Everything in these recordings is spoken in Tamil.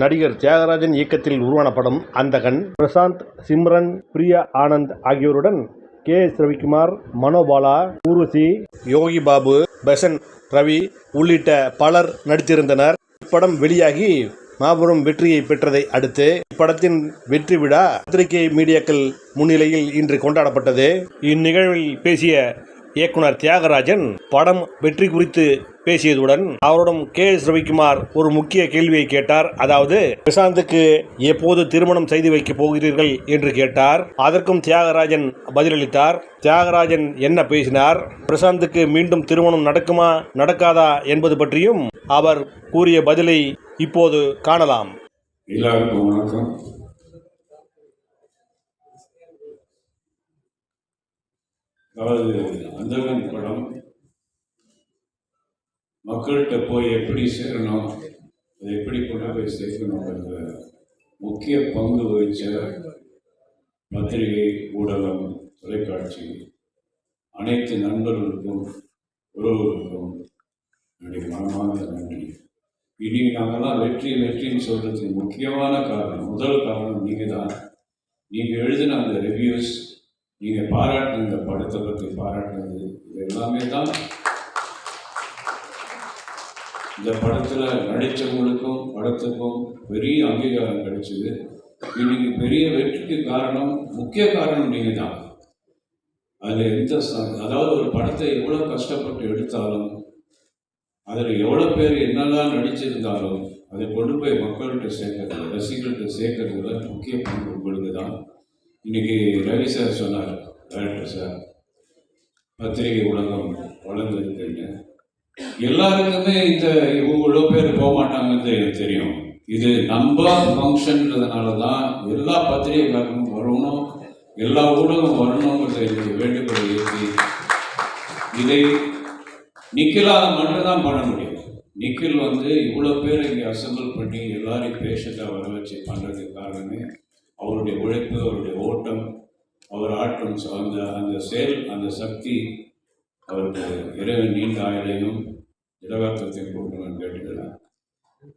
நடிகர் தியாகராஜன் இயக்கத்தில் உருவான படம் அந்தகன் பிரசாந்த் சிம்ரன் பிரியா ஆனந்த் ஆகியோருடன் கே. எஸ் ரவிக்குமார் மனோபாலா ஊர்வசி யோகி பாபு பெசன் ரவி உள்ளிட்ட பலர் நடித்திருந்தனர். இப்படம் வெளியாகி மாபெரும் வெற்றியை பெற்றதை அடுத்து இப்படத்தின் வெற்றி விழா பத்திரிகை மீடியாக்கள் முன்னிலையில் இன்று கொண்டாடப்பட்டது. இந்நிகழ்வில் பேசிய இயக்குனர் தியாகராஜன் படம் வெற்றி குறித்து பேசியதுடன் அவரிடம் கே எஸ் ரவிக்குமார் ஒரு முக்கிய கேள்வியை கேட்டார். அதாவது பிரசாந்துக்கு எப்போது திருமணம் செய்து வைக்கப் போகிறீர்கள் என்று கேட்டார். அதற்கும் தியாகராஜன் பதிலளித்தார். தியாகராஜன் என்ன பேசினார்? பிரசாந்துக்கு மீண்டும் திருமணம் நடக்குமா நடக்காதா என்பது பற்றியும் அவர் கூறிய பதிலை இப்போது காணலாம். எல்லாருக்கும் வணக்கம். அதாவது அந்தகன் படம் மக்கள்கிட்ட போய் எப்படி சேரணும் அதை எப்படி கொண்டு போய் சேர்க்கணுங்கிறதுல முக்கிய பங்கு வகிச்ச பத்திரிகை ஊடகம் தொலைக்காட்சி அனைத்து நண்பர்களுக்கும் உறவுகளுக்கும் என்னுடைய மனமார்ந்த நன்றி. இனி நாங்கள்லாம் வெற்றி வெற்றின்னு சொல்றதுக்கு முக்கியமான காரணம் முதல் காரணம் நீங்கள் தான் நீங்கள் எழுதின அந்த ரிவ்யூஸ் நீங்கள் பாராட்டின இந்த படத்தை பற்றி பாராட்டினது இது எல்லாமே தான் இந்த படத்தில் நடித்தவங்களுக்கும் படத்துக்கும் பெரிய அங்கீகாரம் கிடைச்சிது. இன்னைக்கு பெரிய வெற்றிக்கு காரணம் முக்கிய காரணம் நீங்கள் தான் அதில் எந்த அதாவது ஒரு படத்தை எவ்வளோ கஷ்டப்பட்டு எடுத்தாலும் அதில் எவ்வளோ பேர் என்னெல்லாம் நடிச்சிருந்தாலும் அதை கொண்டு போய் மக்கள்கிட்ட சேர்க்கறது ரசிகர்கள்ட்ட சேர்க்கறதுல முக்கிய பங்கு உங்களுக்கு தான் இன்னைக்கு ரவி சார் சொன்னார். டைரக்டர் சார் பத்திரிகை உலகம் வளர்ந்துருக்குன்னு. எல்லாருக்குமே இந்த இவ்வளோ பேர் போக மாட்டாங்கன்னு எனக்கு தெரியும். இது நம்ம ஃபங்க்ஷன்றதுனால தான் எல்லா பத்திரிகைக்காரங்களும் வரணும் எல்லா ஊடகம் வரணுங்கிறத எனக்கு வேண்டுகோள் ஏற்றி இதை நிக்கிலால மட்டும்தான் பண்ண முடியும். நிக்கில் வந்து இவ்வளோ பேர் இங்கே அசம்பிள் பண்ணி எல்லாரையும் பேஷண்ட்டாக வர வச்சு பண்ணுறதுக்கு காரணமே அவருடைய உழைப்பு அவருடைய ஓட்டம் அவர் ஆற்றும் அந்த அந்த செயல் அந்த சக்தி அவருக்கு இறைவன் நீண்ட ஆயுளையும் இடவாக்கத்தையும் கொடுக்கணும்னு கேட்டுக்கிறேன்.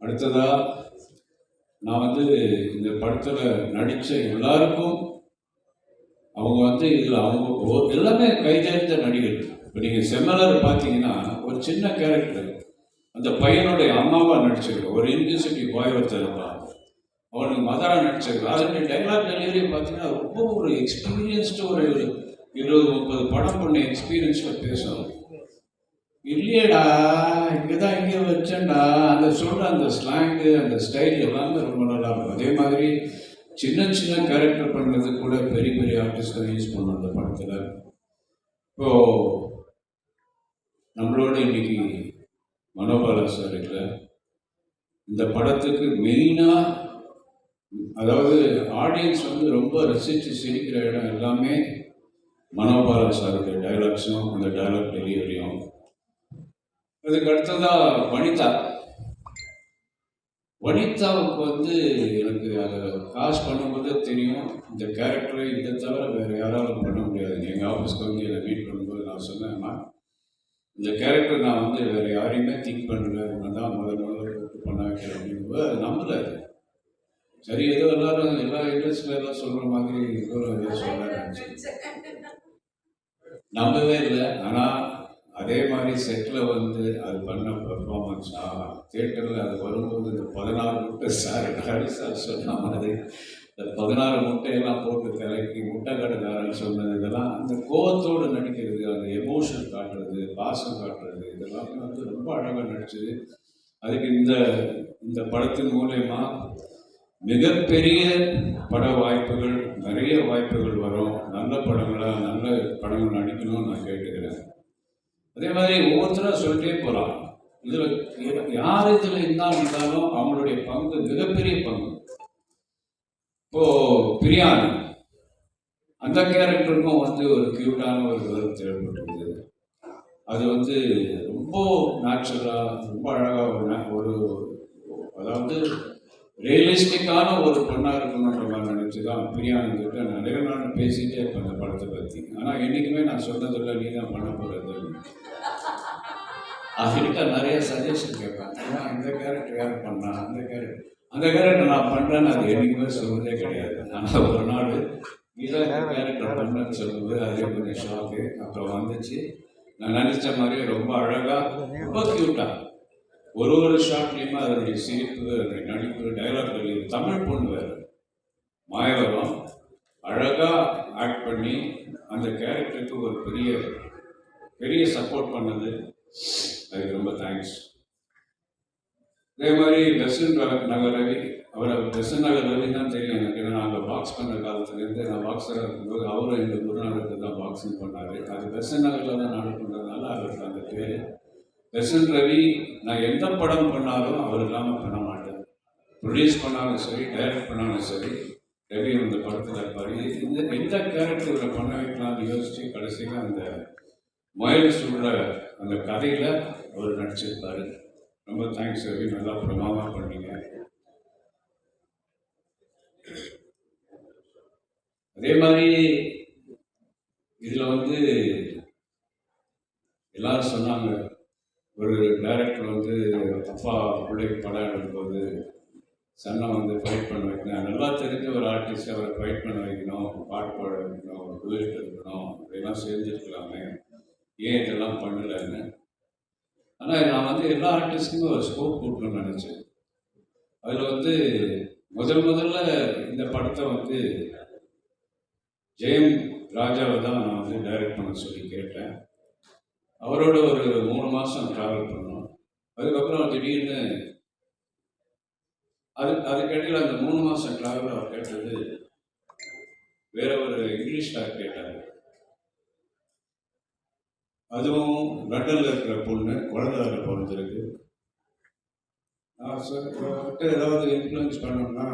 அடுத்ததா நான் வந்து இந்த படத்தில் நடித்த எல்லாருக்கும் அவங்க வந்து இதில் அவங்க எல்லாமே கைதேர்ந்த நடிகர். இப்போ நீங்கள் செம்மலர் பார்த்தீங்கன்னா ஒரு சின்ன கேரக்டர் அந்த பையனுடைய அம்மாவாக நடிச்சிருக்க ஒரு இன்டிசிட்டி பாய் ஒருத்தர் இருப்பான் அவனுக்கு மதரா நடிச்சிருக்க அதனுடைய டைலாக் டெலிவரி பார்த்தீங்கன்னா ரொம்ப ஒரு எக்ஸ்பீரியன்ஸ்டு ஒரு இருபது முப்பது படம் பண்ண எக்ஸ்பீரியன்ஸில் பேசும். இல்லையேடா இங்கே தான் இங்கே வச்சேன்டா. அந்த சொல்கிற அந்த ஸ்லாங்கு அந்த ஸ்டைல் எல்லாமே ரொம்ப நல்லா இருக்கும். அதே மாதிரி சின்ன சின்ன கேரக்டர் பண்ணுறது கூட பெரிய பெரிய ஆர்டிஸ்ட்லாம் யூஸ் பண்ணோம் அந்த படத்தில். இப்போ நம்மளோட இன்னைக்கு மனோபாலா சார் இல்லை இந்த படத்துக்கு மெயினாக அதாவது ஆடியன்ஸ் வந்து ரொம்ப ரசித்து சிரிக்கிற இடம் எல்லாமே மனோபாலா சாருடைய டைலாக்ஸும் அந்த டைலாக் டெலிவரியும் அதுக்கு அடுத்ததாக வனிதா. வனிதாவுக்கு வந்து எனக்கு அதை காசு பண்ணும்போது தெரியும் இந்த கேரக்டரை இதை தவிர வேறு யாராலும் பண்ண முடியாது. எங்கள் ஆஃபீஸ்க்கு வந்து என்னை மீட் பண்ணும்போது நான் சொன்னேன்னா இந்த கேரக்டர் நான் வந்து வேறு யாரையுமே திங்க் பண்ணல. உன்னை தான் முதல் முதல்ல பண்ண வைக்கிறேன். அப்படிங்கும்போது அது. சரி ஏதோ எல்லாரும் எல்லா இண்டஸ்ட்ரியில எல்லாம் சொல்கிற மாதிரி ஏதோ நம்பவே இல்லை. ஆனால் அதே மாதிரி செட்டில் வந்து அது பண்ண பெர்ஃபார்மன்ஸ் தேட்டரில் அது வரும்போது இந்த பதினாறு முட்டை சார் ஹரி சார் சொன்ன மாதிரி இந்த பதினாறு முட்டையெல்லாம் போட்டு கலக்கி முட்டை கடைக்காரன் சொன்னது இதெல்லாம் அந்த கோவத்தோடு நடிக்கிறது அந்த எமோஷன் காட்டுறது பாசம் காட்டுறது இதெல்லாமே வந்து ரொம்ப அழகாக நடிச்சது. அதுக்கு இந்த இந்த படத்தின் மூலயமா மிகப்பெரிய பட வாய்ப்புகள் நிறைய வாய்ப்புகள் வரும். நல்ல படங்களாக நல்ல படங்கள் நடிக்கணும்னு நான் கேட்டுக்கிறேன். அதே மாதிரி ஒவ்வொருத்தராக சொல்லிட்டே போகலாம் இதில் யார் இதில் இருந்தால் இருந்தாலும் அவங்களுடைய பங்கு மிகப்பெரிய பங்கு. இப்போ பிரியாணி. அந்த கேரக்டருக்கும் வந்து ஒரு கியூட்டான ஒரு விதம் தேவைப்பட்டிருக்குது. அது வந்து ரொம்ப நேச்சுரலாக ரொம்ப அழகாக ஒரு ஒரு அதாவது ரியலிஸ்டிக்கான ஒரு பெண்ணாக இருக்கணுன்ற மாதிரி நினச்சி தான் பிரியாணங்கிட்ட நிறைய நாள் பேசிகிட்டே இருப்பேன் அந்த படத்தை பற்றி ஆனால் என்றைக்குமே நான் சொன்னதில்லை நீ தான் பண்ண போகிறது அவர்கிட்ட நிறைய சஜஷன் கேட்பேன். ஏன்னா இந்த கேரக்டர் யார் பண்ணா? அந்த கேரக்டர் அந்த கேரக்டர் நான் பண்ணுறேன்னு அது என்றைக்குமே சொல்வதே கிடையாது. ஆனால் ஒரு நாள் இதான் கேரக்டர் பண்ணுறேன்னு சொல்லும்போது அதே கொஞ்சம் ஷாக்கு அப்புறம் வந்துச்சு. நான் நினச்ச மாதிரியே ரொம்ப அழகாக ரொம்ப க்யூட்டாக ஒரு ஒரு ஷாட்லேயுமே அதனுடைய சிரிப்பு அதனுடைய நடிப்பு டைலாக் தமிழ் பொண்ணு வேறு. மாயவரம் அழகாக ஆக்ட் பண்ணி அந்த கேரக்டருக்கு ஒரு பெரிய பெரிய சப்போர்ட் பண்ணது. அதுக்கு ரொம்ப தேங்க்ஸ் அதே மாதிரி பெசன் நகர் ரவி அவரை பெசன் நகர் ரவி தான் தெரியும் எனக்கு. ஏன்னா நாங்கள் பாக்ஸ் பண்ண காலத்துலேருந்து நான் பாக்ஸராக இருக்கும்போது அவரும் எங்கள் குருநகரத்தில் தான் பாக்ஸிங் பண்ணார். அது பெசன் நகரில் தான் நாடு பண்ணுறதுனால அவருக்கு அந்த பேர் பெசன் ரவி நான் எந்த படம் பண்ணாலும் அவர் இல்லாமல் பண்ண மாட்டேன் ப்ரொடியூஸ் பண்ணாலும் சரி டைரக்ட் பண்ணாலும் சரி ரவி அந்த படத்தில் இருப்பார். இந்த எந்த கேரக்டர் இவரை பண்ண வைக்கலாம்னு யோசித்து கடைசியில் அந்த மயில் சொல்கிற அந்த கதையில் அவர் நடிச்சிருப்பார். ரொம்ப தேங்க்ஸ் ரவி நல்லா பிரமாதமாக பண்ணீங்க. அதே மாதிரி இதில் வந்து எல்லாரும் சொன்னாங்க ஒரு டைரக்டர் வந்து அப்பா பிள்ளைக்கு படம் எடுக்கும்போது சன்னை வந்து ஃபைட் பண்ண வைக்கணும். நல்லா தெரிஞ்ச ஒரு ஆர்டிஸ்ட் அவரை ஃபைட் பண்ண வைக்கணும் பாட்டு பாட வைக்கணும் ஒரு டூயட் இருக்கணும் இதெல்லாம் செஞ்சுருக்கலாமே. ஏன் இதெல்லாம் பண்ணலைன்னு. ஆனால் நான் வந்து எல்லா ஆர்டிஸ்ட்டுமே ஒரு ஸ்கோப் கொடுக்கணும்னு நினச்சேன். அதில் வந்து முதல் முதல்ல இந்த படத்தை வந்து ஜெயம் ராஜாவை தான் நான் வந்து டைரக்ட் பண்ண சொல்லி கேட்டேன். அவரோட ஒரு மூணு மாதம் ட்ராவல் பண்ணோம். அதுக்கப்புறம் திடீர்னு அது அதுக்கடையில் அந்த மூணு மாதம் ட்ராவல் அவர் கேட்டது வேற ஒரு இங்கிலீஷ் டாக் கேட்டார். அதுவும் லண்டனில் இருக்கிற பொண்ணு குழந்தைல பிறந்திருக்கு நான் சார் ஏதாவது இன்ஃப்ளூயன்ஸ் பண்ணோம்னா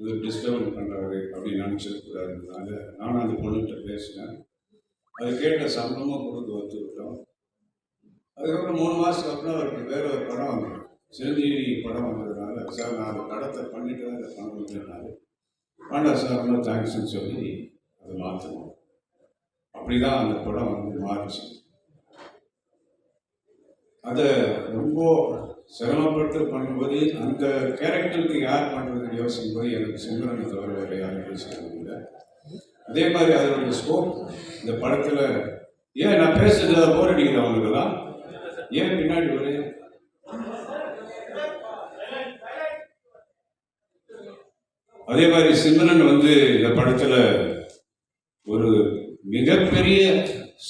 இது டிஸ்டர்பன் பண்ணுறாரு அப்படின்னு நினச்சிருக்கூடாதுனால நானும் அந்த பொண்ணுகிட்ட பேசினேன். அது கேட்ட சம்பளமும் கொடுத்து ஒத்துக்கிட்டோம். அதுக்கப்புறம் மூணு மாதத்துக்கு அப்புறம் அவருக்கு வேற ஒரு படம் வந்தது. சிரஞ்சீவி படம் வந்ததுனால சார் நான் அந்த படத்தை பண்ணிட்டு தான் இந்த படம் வந்துனாரு வேண்டாம் சார் ரொம்ப தேங்க்ஸ்னு சொல்லி அதை மாற்றணும் அப்படி தான் அந்த படம் வந்து மாறிச்சு. அதை ரொம்ப சிரமப்பட்டு பண்ணும்போது அந்த கேரக்டருக்கு யார் பண்ணுறதுன்னு யோசிக்கும் போது எனக்கு சிம்ரனை தவிர வேறு யாரும் யோசிக்க அதே மாதிரி அதனுடைய ஸ்கோப் இந்த படத்தில் ஏன் நான் பேசுறது போர் அடிக்குது அவங்களுக்கெல்லாம் ஏன் பின்னாடி ஒரு அதே மாதிரி சிம்ரன் வந்து இந்த படத்தில் ஒரு மிகப்பெரிய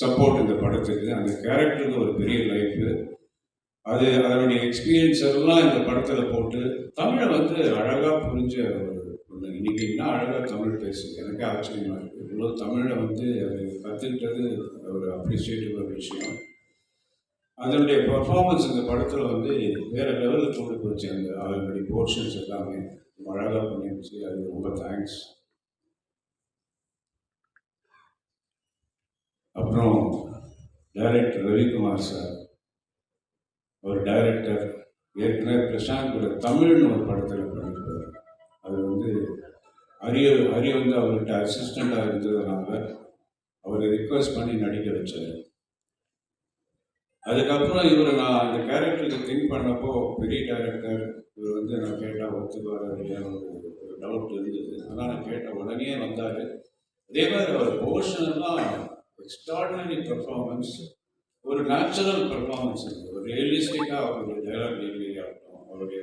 சப்போர்ட் இந்த படத்துக்கு. அந்த கேரக்டருக்கு ஒரு பெரிய லைஃப் அது அதனுடைய எக்ஸ்பீரியன்ஸ் எல்லாம் இந்த படத்தில் போட்டு தமிழை வந்து அழகாக புரிஞ்ச ஒரு பொண்ணு. இன்னைக்கு என்ன அழகாக தமிழ் பேசுது? எனக்கு ஆச்சரியமாக இருக்குது இவ்வளோ தமிழை வந்து அது கற்றுக்கிட்டது ஒரு அப்ரிஷியேட்டிவ் ஒரு விஷயம். அதனுடைய பர்ஃபார்மன்ஸ் இந்த படத்தில் வந்து வேறு லெவலில் கொண்டு போச்சு. அந்த அதனுடைய போர்ஷன்ஸ் எல்லாமே ரொம்ப அழகாக பண்ணிருச்சு அது ரொம்ப தேங்க்ஸ் அப்புறம் டைரக்டர் ரவிக்குமார் சார். ஒரு டைரக்டர் ஏற்கனவே பிரசாந்த் கூட தமிழ்னு ஒரு படத்தில் பண்ணியிருப்பார். அது வந்து அரிய அரிய வந்து அவர்கிட்ட அசிஸ்டண்ட்டாக இருந்ததுனால அவரை ரிக்வெஸ்ட் பண்ணி நடிக்க வச்சார். அதுக்கப்புறம் இவரை நான் அந்த கேரக்டருக்கு திங்க் பண்ணப்போ பெரிய டேரக்டர் இவர் வந்து நான் கேட்டால் ஒத்துக்குவார் இல்லையான்னு ஒரு டவுட் இருந்தது. ஆனால் நான் கேட்ட உடனே வந்தார். அதே மாதிரி அவர் போர்ஷன்லாம் எக்ஸ்ட்ராடினரி பெர்ஃபார்மன்ஸ் ஒரு நேச்சுரல் பெர்ஃபார்மன்ஸ் இருக்குது ஒரு ரியலிஸ்டிக்காக அவருடைய டைலாக் டெலிவரி ஆகட்டும் அவருடைய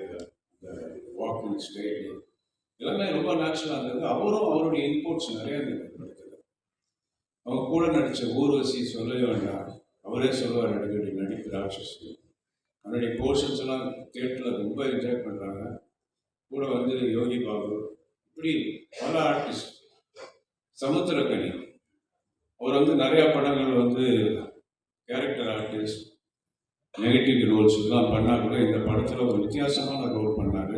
வாக்கிங் ஸ்டைலு எல்லாமே ரொம்ப நேச்சுரலாக இருந்தது. அவரும் அவருடைய இன்புட்ஸ் நிறைய இருந்தது அவங்க கூட நடித்த ஊர்வசி சொல்லவே வேண்டாம். அவரே சொல்லுவார் அடிக்கடி ராட்சசி. அதனுடைய போர்ஷன்ஸ் எல்லாம் தேட்டரில் ரொம்ப என்ஜாய் பண்ணுறாங்க கூட வந்து யோகி பாபு. இப்படி பல ஆர்டிஸ்ட் சமுத்திரக்கனி. அவர் வந்து நிறையா படங்கள் வந்து கேரக்டர் ஆர்டிஸ்ட் நெகட்டிவ் ரோல்ஸ் எல்லாம் பண்ணால் கூட இந்த படத்தில் ஒரு வித்தியாசமான ரோல் பண்ணார்.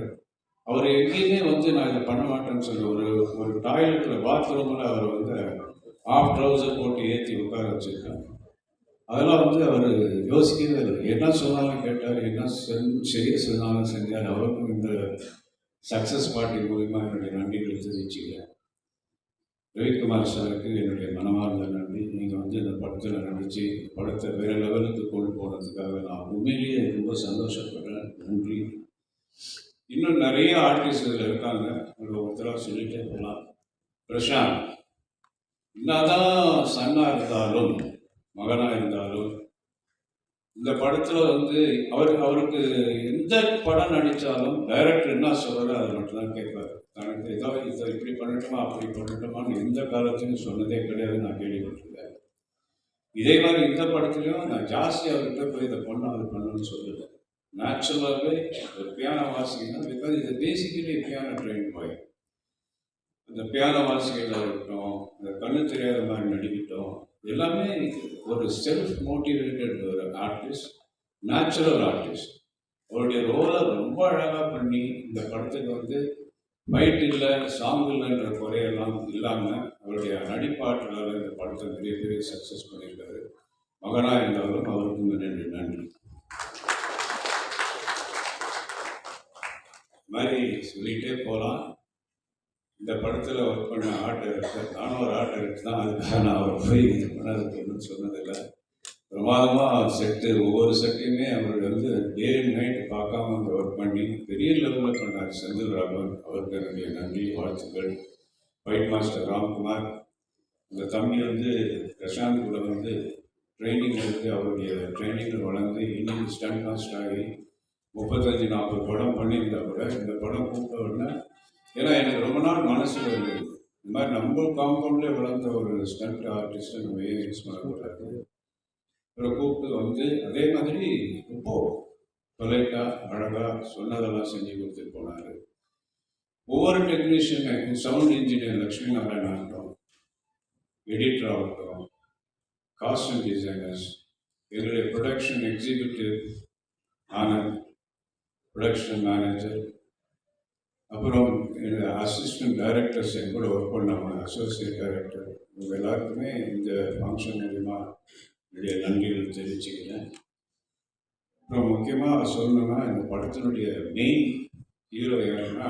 அவர் எங்கேயுமே வந்து நான் இதை பண்ண மாட்டேன்னு சொல்லி ஒரு ஒரு டாய்லெட்டில் பாத்ரூமில் அவர் வந்து ஆஃப் ட்ரௌசர் போட்டு ஏற்றி உட்கார வச்சுருக்காங்க. அதெல்லாம் வந்து அவர் யோசிக்கவே இல்லை. என்ன சொன்னாலும் கேட்டார் என்ன செய்ய சொன்னாலும் செஞ்சார். அவருக்கும் இந்த சக்ஸஸ் பார்ட்டி மூலிமா என்னுடைய நன்றிகளை தெரிவிச்சுக்கிறேன். ரவிக்குமார் சாருக்கு என்னுடைய மனமார்ந்த நன்றி. நீங்கள் வந்து இந்த படத்தில் நடித்து படத்தை வேறு லெவலுக்கு கொண்டு போனதுக்காக நான் உண்மையிலேயே ரொம்ப சந்தோஷப்படுறேன். நன்றி. இன்னும் நிறைய ஆர்டிஸ்ட் இதில் இருக்காங்க. உங்களை ஒருத்தராக சொல்லிட்டே போகலாம். பிரசாந்த் என்னதான் சன்னாக இருந்தாலும் மகனாக இருந்தாலும் இந்த படத்தில் வந்து அவர் அவருக்கு எந்த படம் நடித்தாலும் டைரக்டர் என்ன சொல்கிறாரோ அதை மட்டும்தான் கேட்பார். தனக்கு ஏதோ இதை இப்படி பண்ணட்டுமா அப்படி பண்ணட்டுமான்னு எந்த காலத்துலையும் சொன்னதே கிடையாது நான் கேள்விப்பட்டிருக்கேன். இதே மாதிரி இந்த படத்துலையும் நான் ஜாஸ்தி அவர்கிட்ட போய் இதை பண்ண அது பண்ணணும்னு சொல்லலை. நேச்சுரலாகவே ஒரு பியானோ வாசிக்கணும் பிகாஸ் இது பேசிக்கலி பியானோ ட்ரெயின் பாய் அந்த பியானோ வாசிக்கிறதா இருக்கட்டும் அந்த கண்ணு தெரியாத மாதிரி நடிக்கட்டும் எல்லாமே ஒரு செல்ஃப் மோட்டிவேட்டட் ஒரு ஆர்டிஸ்ட் நேச்சுரல் ஆர்டிஸ்ட் அவருடைய ரோலை ரொம்ப அழகாக பண்ணி இந்த படத்துக்கு வந்து ஃபைட் இல்லை சாங் இல்லைன்ற குறையெல்லாம் இல்லாமல் அவருடைய நடிப்பாற்றலால் இந்த படத்தை பெரிய பெரிய சக்ஸஸ் பண்ணியிருக்காரு. மகனாக இருந்தாலும் அவருக்கும் நன்றி நன்றி. இது மாதிரி சொல்லிகிட்டே போகலாம் இந்த படத்தில் ஒர்க் பண்ண ஆர்ட் டைரக்டர் நானும் ஒரு ஆர்ட் டைரக்டர் தான் அதுக்காக நான் அவர் போய் இது பண்ணதுக்கு ஒன்றும் சொன்னதில்லை. பிரமாதமாக செட்டு ஒவ்வொரு செட்டையுமே அவர் வந்து டே அண்ட் நைட் பார்க்காம அங்கே ஒர்க் பண்ணி பெரிய லெவலில் பண்ணார் செந்தில் ராகவன் அவருக்கு என்னுடைய நன்றி வாழ்த்துக்கள். ஃபைட் மாஸ்டர் ராம்குமார் அந்த தம்பி வந்து பிரசாந்த் கூட வந்து ட்ரைனிங் எடுத்து அவருடைய ட்ரைனிங்கில் வளர்ந்து இன்னும் ஸ்டண்ட் மாஸ்டர் ஆகி முப்பத்தஞ்சு நாற்பது படம் பண்ணியிருந்தா கூட இந்த படம் கூப்பிட்ட உடனே ஏன்னா எனக்கு ரொம்ப நாள் மனசில் இருந்தது. இந்த மாதிரி நம்ம காம்பவுண்ட்லேயே வளர்ந்த ஒரு ஸ்டண்ட் ஆர்டிஸ்ட்டை நம்ம ஏன் யூஸ் பண்ணக்கூடாது இவரை கூப்பிட்டு வந்து அதே மாதிரி ரொம்ப பொலைட்டாக அழகாக சொன்னதெல்லாம் செஞ்சு கொடுத்துட்டு போனார். ஒவ்வொரு technician sound engineer Lakshmi Narayanan ஆகட்டும் எடிட்டர் ஆகட்டும் காஸ்டியூம் டிசைனர்ஸ் எங்களுடைய production executive Anand production manager அப்புறம் அசிஸ்டன்ட் டைரக்டர்ஸ் என் கூட ஒர்க் பண்ணவங்க அசோசியேட் டைரக்டர் இவங்க எல்லாருக்குமே இந்த ஃபங்க்ஷன் மூலிமா என்னுடைய நன்றிகள் தெரிவிச்சுக்கிறேன். அப்புறம் முக்கியமாக சொல்லணும்னா இந்த படத்தினுடைய மெயின் ஹீரோ யாருன்னா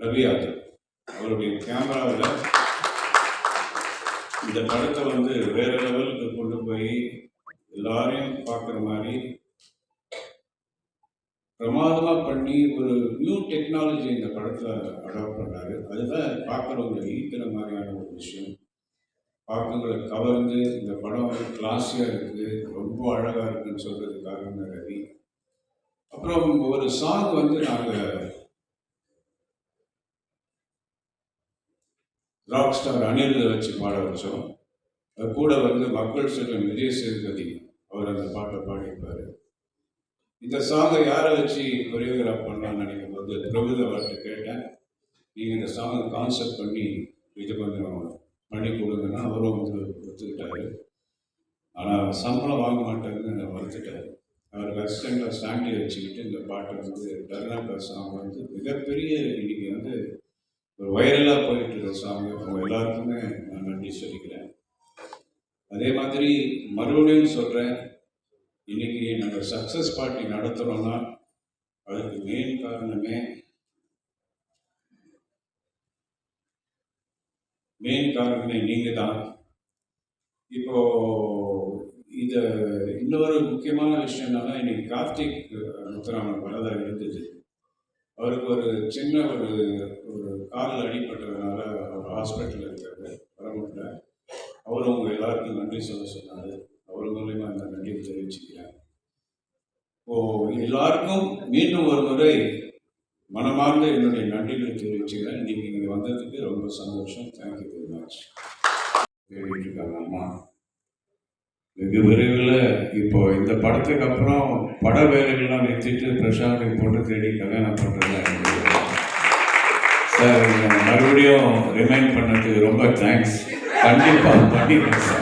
ரவி யாதவ். அவருடைய கேமராவில் இந்த படத்தை வந்து வேறு லெவலுக்கு கொண்டு போய் எல்லாரையும் பார்க்குற மாதிரி பிரமாதமாக பண்ணி ஒரு நியூ டெக்னாலஜி இந்த படத்தில் அடாப்ட் பண்ணார். அதுதான் பார்க்குறவங்களை ஈர்க்கிற மாதிரியான ஒரு விஷயம். பார்க்கறவங்களை கவர்ந்து இந்த படம் வந்து கிளாஸியாக இருக்குது ரொம்ப அழகாக இருக்குன்னு சொல்கிறதுக்காக ரவி. அப்புறம் ஒரு சாங் வந்து நாங்கள் ராக் ஸ்டார் அனில் வச்சு பாட வச்சோம். அது கூட வந்து மக்கள் செல்வன் விஜய் சேதுபதி அவர் அந்த பாட்டை பாடியிருப்பார். இந்த சாங்கை யாரை வச்சு கொரியோகிராஃப் பண்ணலான்னு நினைக்கும் போது பிரபுதவர்கிட்ட கேட்டேன். நீங்கள் இந்த சாங்கை கான்செப்ட் பண்ணி இது கொஞ்சம் பண்ணி கொடுங்கன்னா அவரும் வந்து ஒத்துக்கிட்டாரு. ஆனால் சம்பளம் வாங்க மாட்டாருன்னு வருத்துட்டார் அவர் அசிஸ்டண்ட்டாக ஸ்டாண்டி வச்சுக்கிட்டு இந்த பாட்டை வந்து டர்னாக்கா சாங் வந்து மிகப்பெரிய இன்னைக்கு வந்து ஒரு வைரலாக போயிட்டு இருக்கிற சாங் அவங்க எல்லாருக்குமே நான் நன்றி சொல்லிக்கிறேன். அதே மாதிரி மறுபடியும் சொல்கிறேன் இன்னைக்கு நாங்கள் சக்ஸஸ் பார்ட்டி நடத்துகிறோம்னா அதுக்கு மெயின் காரணமே மெயின் காரணமே நீங்கள் தான் இப்போ இதை இன்னொரு முக்கியமான விஷயம் என்னன்னா இன்னைக்கு கார்த்திக் முத்துராமன் வரதா இருந்தது. அவருக்கு ஒரு சின்ன ஒரு ஒரு காலில் அடிப்பட்டதுனால அவர் ஹாஸ்பிட்டலில் இருக்காரு வர முடியல அவரும் உங்கள் எல்லாருக்கும் நன்றி சொல்ல சொன்னார். அவர் மூலயமா அந்த தெரிவிச்சுக்கிறார். ஓ எல்லாருக்கும் மீண்டும் ஒரு முறை மனமார்ந்த என்னுடைய நன்றிகளை தெரிவிச்சுக்கிறேன். நீங்கள் இங்கே வந்ததுக்கு ரொம்ப சந்தோஷம். தேங்க்யூ வெரி மச் இருக்காங்க அம்மா வெகு விரைவில் இப்போ இந்த படத்துக்கு அப்புறம் பட வேலைகள்லாம் நிறுத்திட்டு பிரசாந்தை போட்டு தேடி கல்யாணம் பண்ணுறது சார் மறுபடியும் ரிமைண்ட் பண்ணதுக்கு ரொம்ப தேங்க்ஸ் கண்டிப்பாக பண்ணிடுறேன் சார்